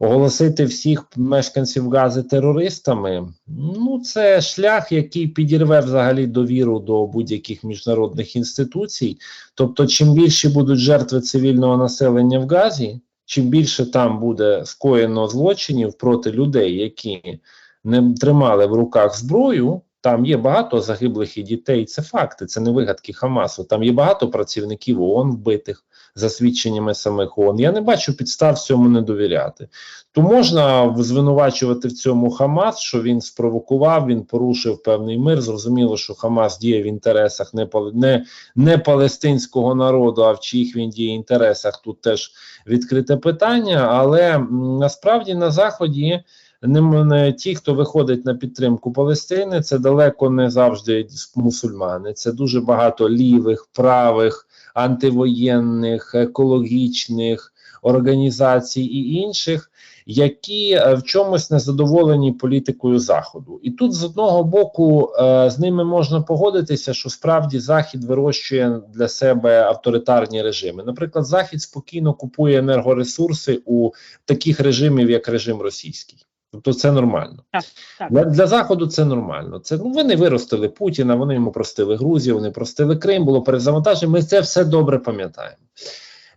оголосити всіх мешканців Гази терористами, ну це шлях, який підірве взагалі довіру до будь-яких міжнародних інституцій. Тобто, чим більше будуть жертви цивільного населення в Газі, чим більше там буде скоєно злочинів проти людей, які не тримали в руках зброю. Там є багато загиблих і дітей. Це факти, це не вигадки Хамасу. Там є багато працівників ООН вбитих за свідченнями самих ООН. Я не бачу підстав цьому не довіряти. То можна звинувачувати в цьому Хамас, що він спровокував, він порушив певний мир. Зрозуміло, що Хамас діє в інтересах не, не, не палестинського народу, а в чиїх він діє інтересах. Тут теж відкрите питання. Але насправді на заході. Не, ті, хто виходить на підтримку Палестини, це далеко не завжди мусульмани. Це дуже багато лівих, правих, антивоєнних, екологічних організацій і інших, які е, в чомусь незадоволені політикою Заходу. І тут з одного боку е, з ними можна погодитися, що справді Захід вирощує для себе авторитарні режими. Наприклад, Захід спокійно купує енергоресурси у таких режимів, як режим російський. Тобто це нормально. Так, так. Для, для Заходу це нормально. Це ну вони виростили Путіна, вони йому простили Грузію, вони простили Крим, було перезавантаження. Ми це все добре пам'ятаємо.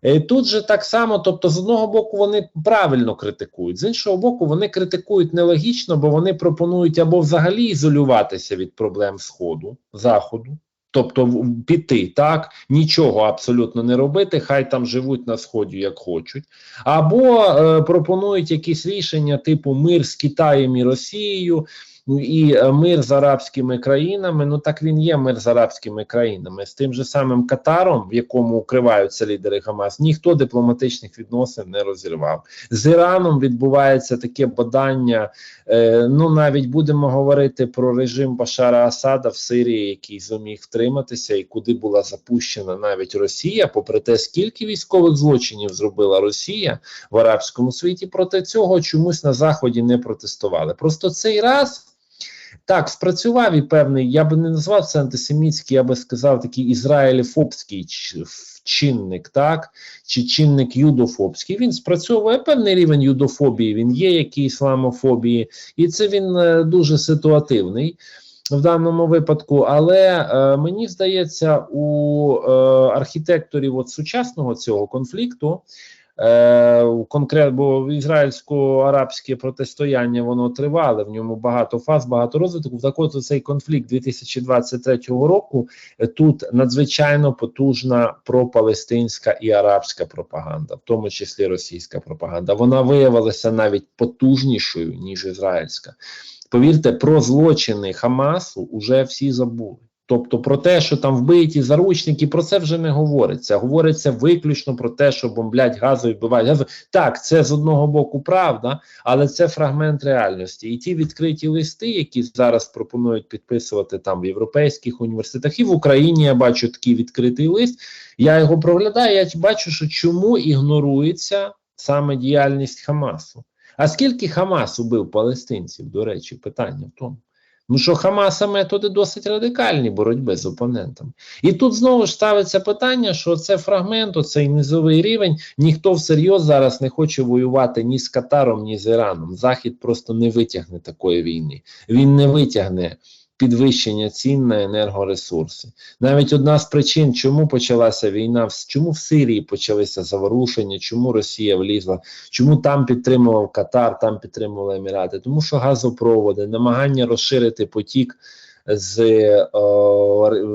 Е, Тут же так само, тобто, з одного боку, вони правильно критикують, з іншого боку, вони критикують нелогічно, бо вони пропонують або взагалі ізолюватися від проблем Сходу, Заходу, тобто піти так, нічого абсолютно не робити, хай там живуть на сході як хочуть, або е, пропонують якісь рішення, типу мир з Китаєм і Росією. Ну, І е, мир з арабськими країнами, ну так він є мир з арабськими країнами, з тим же самим Катаром, в якому укриваються лідери Хамас, ніхто дипломатичних відносин не розірвав. З Іраном відбувається таке бадання. Е, ну навіть будемо говорити про режим Башара Асада в Сирії, який зуміг втриматися, і куди була запущена навіть Росія, попри те, скільки військових злочинів зробила Росія в арабському світі, проти цього чомусь на заході не протестували. Просто цей раз. Так, спрацював і певний, я би не назвав це антисемітський, я би сказав такий ізраїліфобський чинник, так, чи чинник юдофобський. Він спрацьовує певний рівень юдофобії, він є, як і ісламофобії, і це він е, дуже ситуативний в даному випадку. Але е, мені здається, у е, архітекторів от сучасного цього конфлікту. Е, конкрет, бо ізраїльсько-арабське протистояння воно тривале, в ньому багато фаз, багато розвитку. Так от цей конфлікт 2023 року е, тут надзвичайно потужна пропалестинська і арабська пропаганда, в тому числі російська пропаганда. Вона виявилася навіть потужнішою ніж ізраїльська. Повірте, про злочини Хамасу вже всі забули. Тобто про те, що там вбиті заручники, про це вже не говориться. Говориться виключно про те, що бомблять газу і вбивають газу. Так, це з одного боку правда, але це фрагмент реальності. І ті відкриті листи, які зараз пропонують підписувати там в європейських університетах, і в Україні я бачу такий відкритий лист. Я його проглядаю. Я бачу, що чому ігнорується саме діяльність Хамасу. А скільки Хамас убив палестинців, до речі, питання в тому. Ну що Хамаса методи досить радикальні боротьби з опонентами. І тут знову ж ставиться питання, що це фрагмент, оцей низовий рівень. Ніхто всерйоз зараз не хоче воювати ні з Катаром, ні з Іраном. Захід просто не витягне такої війни. Він не витягне підвищення цін на енергоресурси. Навіть одна з причин, чому почалася війна, чому в Сирії почалися заворушення, чому Росія влізла, чому там підтримував Катар, там підтримували Емірати, тому що газопроводи, намагання розширити потік з, е,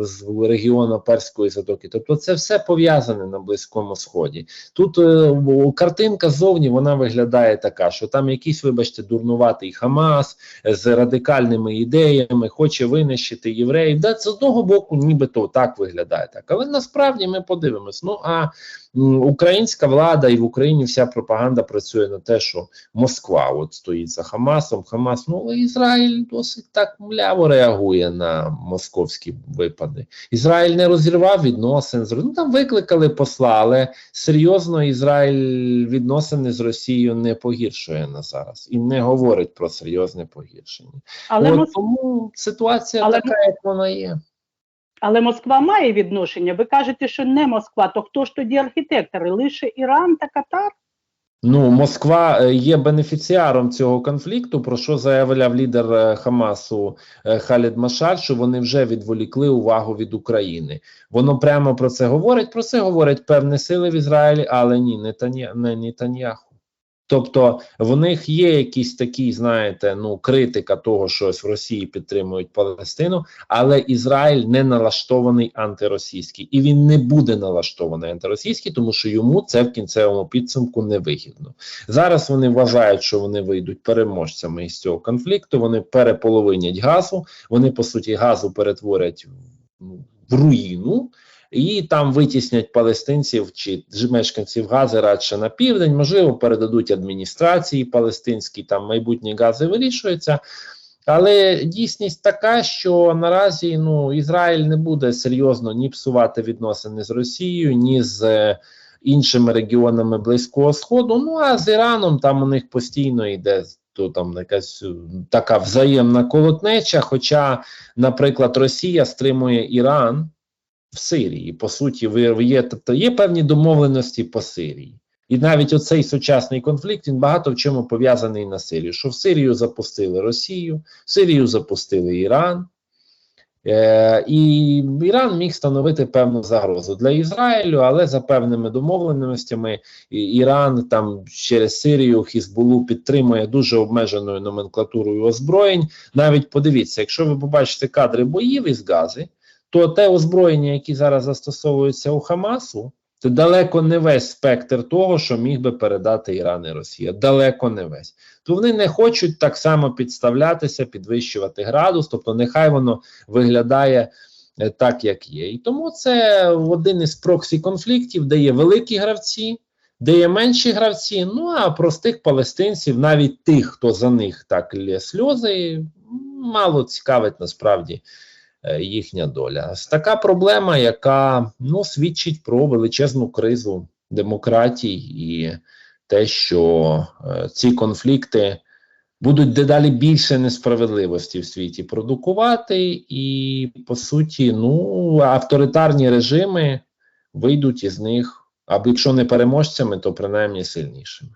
з регіону Перської затоки. Тобто, це все пов'язане на Близькому Сході. Тут е, картинка ззовні вона виглядає така, що там якийсь, вибачте, дурнуватий Хамас з радикальними ідеями, хоче винищити євреїв. Да, з одного боку, нібито так виглядає так. Але насправді ми подивимось. Ну а українська влада і в Україні вся пропаганда працює на те, що Москва от стоїть за Хамасом. Хамас, ну але Ізраїль досить так мляво реагує на московські випади. Ізраїль не розірвав відносин. з Ну там викликали посла, але серйозно Ізраїль відносини з Росією не погіршує на зараз і не говорить про серйозне погіршення. Але, От Мос... тому ситуація Але- така, як вона є. Але Москва має відношення. Ви кажете, що не Москва, то хто ж тоді архітектори? Лише Іран та Катар? Ну, Москва е, є бенефіціаром цього конфлікту, про що заявляв лідер е, Хамасу е, Халід Машар, що вони вже відволікли увагу від України. Воно прямо про це говорить. Про це говорять певні сили в Ізраїлі, але ні, не Нетаньяху. Тобто в них є якісь такі, знаєте, ну критика того, що ось в Росії підтримують Палестину, але Ізраїль не налаштований антиросійський, і він не буде налаштований антиросійський, тому що йому це в кінцевому підсумку не вигідно. Зараз вони вважають, що вони вийдуть переможцями із цього конфлікту. Вони переполовинять газу. Вони по суті газу перетворять в, ну, руїну. І там витіснять палестинців чи мешканців Гази радше на південь, можливо, передадуть адміністрації палестинській, там майбутні гази вирішуються. Але дійсність така, що наразі ну, Ізраїль не буде серйозно ні псувати відносини з Росією, ні з е, іншими регіонами Близького Сходу. Ну а з Іраном там у них постійно йде то там якась е, така взаємна колотнеча. Хоча, наприклад, Росія стримує Іран в Сирії. По суті, ви є, тобто є певні домовленості по Сирії. І навіть оцей сучасний конфлікт він багато в чому пов'язаний на Сирію. Що в Сирію запустили Росію, в Сирію запустили Іран, е, і Іран міг становити певну загрозу для Ізраїлю, але за певними домовленостями Іран там через Сирію Хізбулу підтримує дуже обмеженою номенклатурою озброєнь. Навіть подивіться, якщо ви побачите кадри боїв із Гази, то те озброєння, які зараз застосовуються у Хамасу, це далеко не весь спектр того, що міг би передати Іран і Росія. Далеко не весь. То вони не хочуть так само підставлятися, підвищувати градус, тобто нехай воно виглядає е, так, як є. І тому це один із проксі конфліктів, де є великі гравці, де є менші гравці. Ну а простих палестинців, навіть тих, хто за них так лє сльози, мало цікавить насправді їхня доля. Така проблема, яка ну, свідчить про величезну кризу демократій і те, що е, ці конфлікти будуть дедалі більше несправедливості в світі продукувати, і по суті, ну авторитарні режими вийдуть із них, або якщо не переможцями, то принаймні сильнішими.